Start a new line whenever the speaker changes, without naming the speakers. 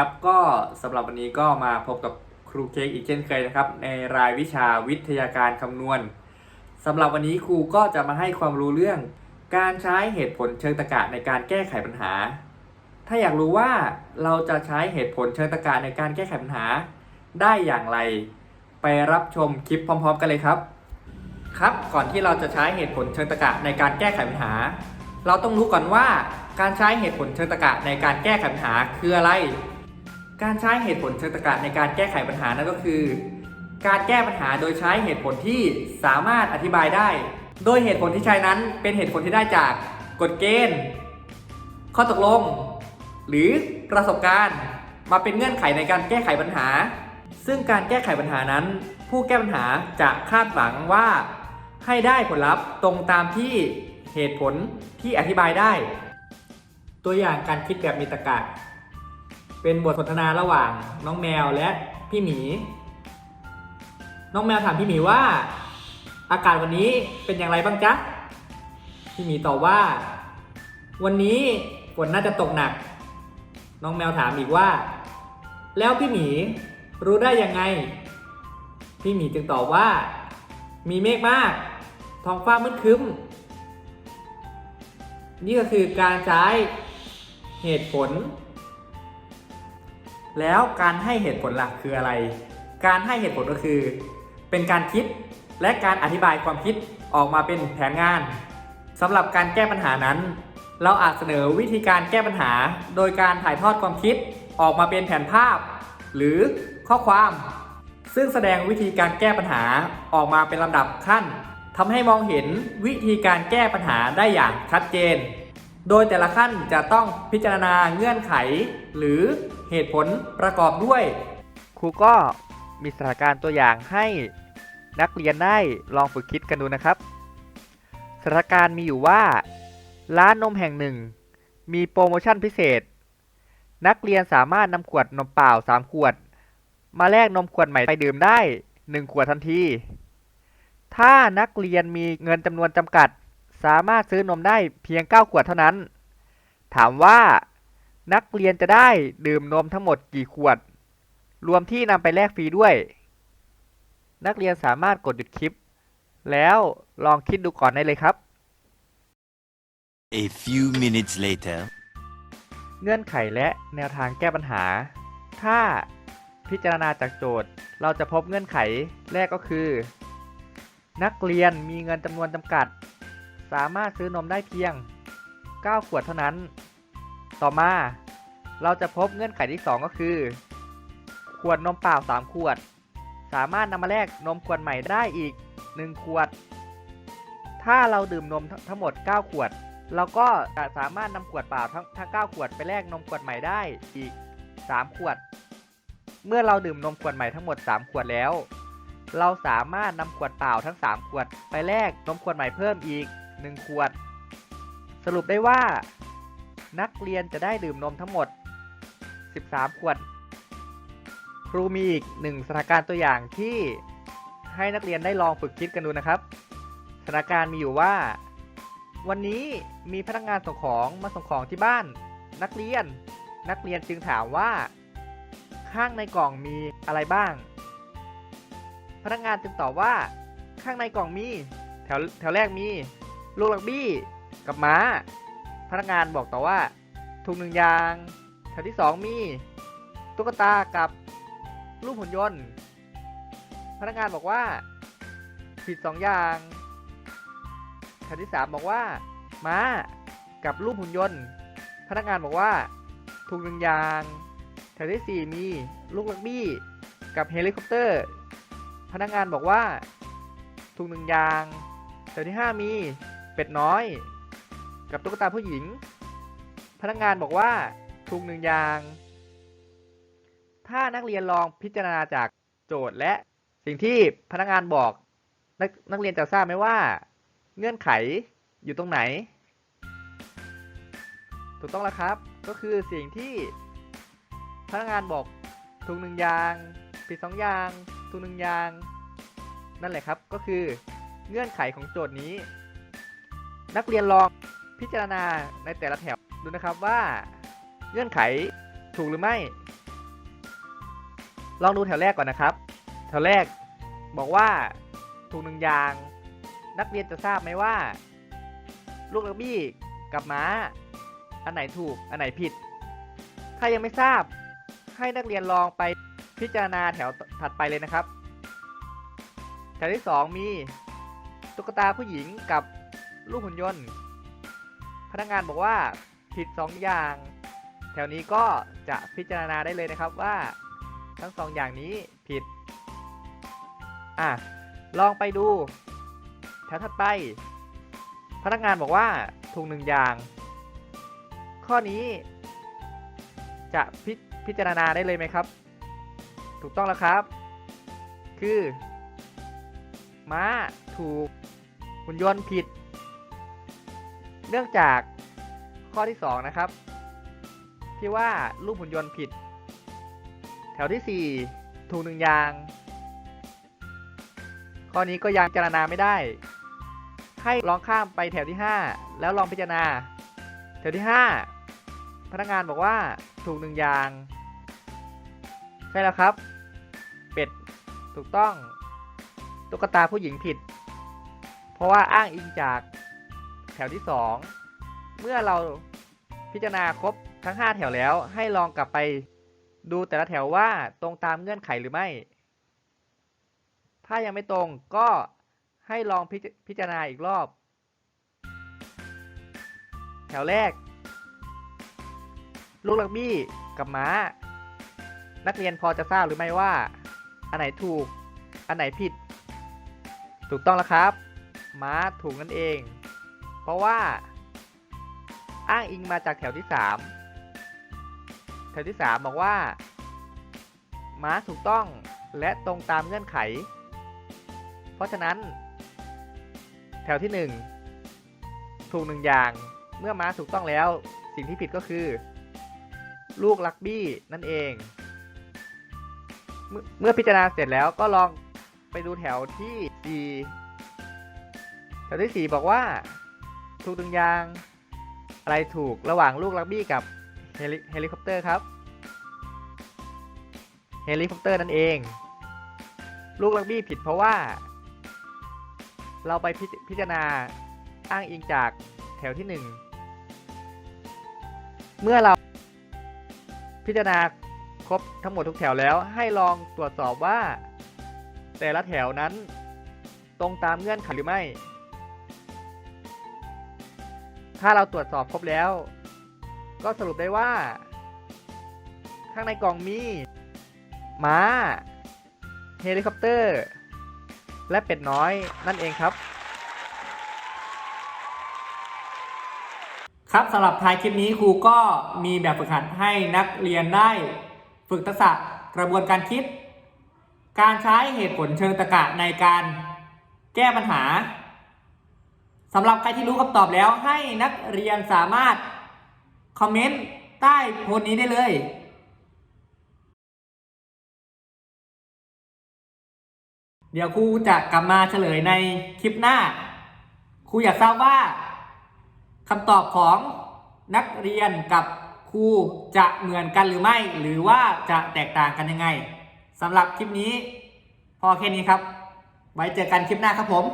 ครับก็สำหรับวันนี้ก็มาพบกับครูเค้กอีกเช่นเคยนะครับ ในรายวิชาวิทยาการคำนวณสำหรับวันนี้ครูก็จะมาให้ความรู้เรื่อง การใช้เหตุผลเชิงตรรกะในการแก้ไขปัญหา ถ้าอยากรู้ว่าเราจะใช้เหตุผลเชิงตรรกะในการแก้ไขปัญหา ได้อย่างไร ไปรับชมคลิปพร้อม ๆ กันเลยครับ ครับก่อนที่เราจะใช้เหตุผลเชิงตรรกะในการแก้ไขปัญหา เราต้องรู้ก่อนว่า การใช้เหตุผลเชิงตรรกะในการแก้ไขปัญหาคืออะไร การใช้เหตุผลเชิงตรรกะในการแก้ไขปัญหานั่นก็คือ การแก้ปัญหาโดยใช้เหตุผลที่สามารถอธิบายได้ โดยเหตุผลที่ใช้นั้นเป็นเหตุผลที่ได้จากกฎเกณฑ์ ข้อตกลง หรือประสบการณ์มาเป็นเงื่อนไขในการแก้ไขปัญหา ซึ่งการแก้ไขปัญหานั้น ผู้แก้ปัญหาจะคาดหวังว่า ให้ได้ผลลัพธ์ตรงตามที่เหตุผลที่อธิบายได้ ตัวอย่างการคิดแบบมีตรรกะ เป็นบทสนทนาระหว่างน้องแมวและพี่หมี น้องแมวถามพี่หมีว่า อากาศวันนี้เป็นอย่างไรบ้างจ๊ะ พี่หมีตอบว่า วันนี้ฝนน่าจะตกหนัก น้องแมวถามอีกว่า แล้วพี่หมีรู้ได้ยังไง พี่หมีจึงตอบว่า มีเมฆมาก ท้องฟ้ามืดครึ้ม นี่ก็คือการใช้เหตุผล แล้วการให้เหตุผลหลักคืออะไร การให้เหตุผลก็คือ เป็นการคิดและการอธิบายความคิดออกมาเป็นแผนงานสำหรับการแก้ปัญหานั้น เราอาจเสนอวิธีการแก้ปัญหา โดยการถ่ายทอดความคิดออกมาเป็นแผนภาพ หรือข้อความ ซึ่งแสดงวิธีการแก้ปัญหาออกมาเป็นลำดับขั้นทำให้มองเห็นวิธีการแก้ปัญหาได้อย่างชัดเจน โดยแต่ละขั้นจะต้องพิจารณาเงื่อนไข หรือเหตุผลประกอบด้วย ครูก็มีสถานการณ์ตัวอย่างให้นักเรียนได้ลองฝึกคิดกันดูนะครับ สถานการณ์มีอยู่ว่า ร้านนมแห่งหนึ่ง มีโปรโมชั่นพิเศษ นักเรียนสามารถนำขวดนมเปล่า 3 ขวด มาแลกนมขวดใหม่ไปดื่มได้ 1 ขวดทันที ถ้านักเรียนมีเงินจำนวนจำกัด สามารถซื้อนมได้เพียง 9 ขวดเท่านั้น ถามว่านักเรียนจะได้ดื่มนมทั้งหมดกี่ขวด รวมที่นำไปแลกฟรีด้วย นักเรียนสามารถกดหยุดคลิป แล้วลองคิดดูก่อนได้เลยครับ
A few minutes later.
เงื่อนไขและแนวทางแก้ปัญหา ถ้าพิจารณาจากโจทย์ เราจะพบเงื่อนไขแรกก็คือ นักเรียนมีเงินจำนวนจำกัด สามารถซื้อนมได้เพียง 9 ขวดเท่านั้น ต่อมา เราจะพบเงื่อนไขที่ 2 ก็คือ ขวดนมเปล่า 3 ขวด สามารถนำมาแลกนมขวดใหม่ได้อีก 1 ขวด ถ้าเราดื่มนมทั้งหมด 9 ขวด เราก็จะสามารถนำขวดเปล่าทั้งทั้ง9ขวดไปแลกนมขวดใหม่ได้อีก 3 ขวด เมื่อเราดื่มนมขวดใหม่ทั้งหมด 3 ขวดแล้วเราสามารถนำขวดเปล่าทั้ง 3 ขวดไปแลกนมขวดใหม่เพิ่มอีก 1 ขวด สรุปได้ว่า นักเรียนจะได้ดื่มนมทั้งหมด 13 ขวด ครูมีอีกหนึ่งสถานการณ์ตัวอย่างที่ให้นักเรียนได้ลองฝึกคิดกันดูนะครับสถานการณ์มีอยู่ว่า วันนี้มีพนักงานส่งของมาส่งของที่บ้าน นักเรียน นักเรียนจึงถามว่า ข้างในกล่องมีอะไรบ้าง พนักงานจึงตอบว่า ข้างในกล่องมี แถวแถวแรกมี ลูกลักบี้กับม้า พนักงานบอกต่อว่าถุงหนึ่งยางแถวที่สองมีตุ๊กตากับรูปหุ่นยนต์ พนักงานบอกว่า ผิดสองอย่างแถวที่สามบอกว่า ม้ากับรูปหุ่นยนต์ พนักงานบอกว่าถูกหนึ่งยางแถวที่สี่มีลูกลักบี้กับเฮลิคอปเตอร์ พนักงานบอกว่าถูกหนึ่งยางแถวที่ห้ามี เป็ดน้อย กับตุ๊กตาผู้หญิง พนักงานบอกว่าถูกหนึ่งอย่าง ถ้านักเรียนลองพิจารณาจากโจทย์และสิ่งที่พนักงานบอกนักนักเรียนจะทราบไหมว่า เงื่อนไขอยู่ตรงไหน ถูกต้องแล้วครับ ก็คือสิ่งที่พนักงานบอกถูกหนึ่งอย่าง ผิดสองอย่างถูกหนึ่งอย่าง นั่นแหละครับ ก็คือเงื่อนไขของโจทย์นี้ นักเรียนลองพิจารณาในแต่ละแถวดูนะครับว่าเงื่อนไขถูกหรือไม่ ลองดูแถวแรกก่อนนะครับ แถวแรกบอกว่าถูกหนึ่งอย่าง นักเรียนจะทราบไหมว่า ลูกลักบี้กับม้า อันไหนถูก อันไหนผิด ถ้ายังไม่ทราบให้นักเรียนลองไปพิจารณาแถวถัดไปเลยนะครับ แถวที่สองมีตุ๊กตาผู้หญิงกับ ลูกหุ่นยนต์ พนักงานบอกว่าผิดสองอย่าง แถวนี้ก็จะพิจารณาได้เลยนะครับว่าทั้งสองอย่างนี้ผิด อะ ลองไปดู แถวถัดไป พนักงานบอกว่าถูกหนึ่งอย่าง ข้อนี้ จะพิพจารณาได้เลยไหมครับ ถูกต้องแล้วครับ คือ ม้าถูกหุ่นยนต์ผิด เนื่องจากข้อที่ 2 นะครับ ที่ว่ารูปหุ่นยนต์ผิด แถวที่ 4 ถูกหนึ่งอย่าง ข้อนี้ก็ยังพิจารณาไม่ได้ ให้ลองข้ามไปแถวที่ 5 แล้วลองพิจารณา แถวที่ 5 พนักงานบอกว่าถูกหนึ่งอย่าง ใช่แล้วครับ เป็ดถูกต้องตุ๊กตาผู้หญิงผิด เพราะว่าอ้างอิงจาก แถวที่ 2 เมื่อเราพิจารณาครบทั้ง 5 แถวแล้ว ให้ลองกลับไปดูแต่ละแถวว่าตรงตามเงื่อนไขหรือไม่ ถ้ายังไม่ตรงก็ให้ลองพิจพิจารณาอีกรอบ แถวแรก ลูกลักบี้กับม้า นักเรียนพอจะทราบหรือไม่ว่า อันไหนถูก อันไหนผิด ถูกต้องแล้วครับ ม้าถูกนั่นเอง เพราะว่าอ้างอิงมาจากแถวที่ 3 แถวที่ 3 บอกว่า ม้าถูกต้องและตรงตามเงื่อนไข เพราะฉะนั้น แถวที่ 1 ถูกหนึ่งอย่างเมื่อม้าถูกต้องแล้ว สิ่งที่ผิดก็คือ ลูกลักบี้นั่นเอง เมื่อเมื่อพิจารณาเสร็จแล้วก็ลองไปดูแถวที่ 4 แถวที่ 4 บอกว่า ถูกหนึ่งยาง อะไรถูกระหว่างลูกลักบี้กับเฮลิเฮลิคอปเตอร์ครับ เฮลิคอปเตอร์นั่นเอง ลูกลักบี้ผิดเพราะว่า เราไปพิจพิจารณาอ้างอิงจากแถวที่1เมื่อเราพิจารณาครบทั้งหมดทุกแถวแล้วให้ลองตรวจสอบว่า แต่ละแถวนั้น ตรงตามเงื่อนไขหรือไม่ ถ้าเราตรวจสอบครบแล้ว ก็สรุปได้ว่า ข้างในกล่องมีม้าเฮลิคอปเตอร์ และเป็ดน้อยนั่นเองครับ
ครับสำหรับท้ายคลิปนี้ครูก็มีแบบฝึกหัดให้นักเรียนได้ฝึกทักษะกระบวนการคิด การใช้เหตุผลเชิงตรรกะในการแก้ปัญหา สำหรับใครที่รู้คำตอบแล้วให้นักเรียนสามารถคอมเมนต์ใต้โพสต์นี้ได้เลยเดี๋ยวครูจะกลับมาเฉลยในคลิปหน้า ครูอยากทราบว่าคำตอบของนักเรียนกับครูจะเหมือนกันหรือไม่ หรือว่าจะแตกต่างกันยังไงสำหรับคลิปนี้ พอแค่นี้ครับ ไว้เจอกันคลิปหน้าครับผม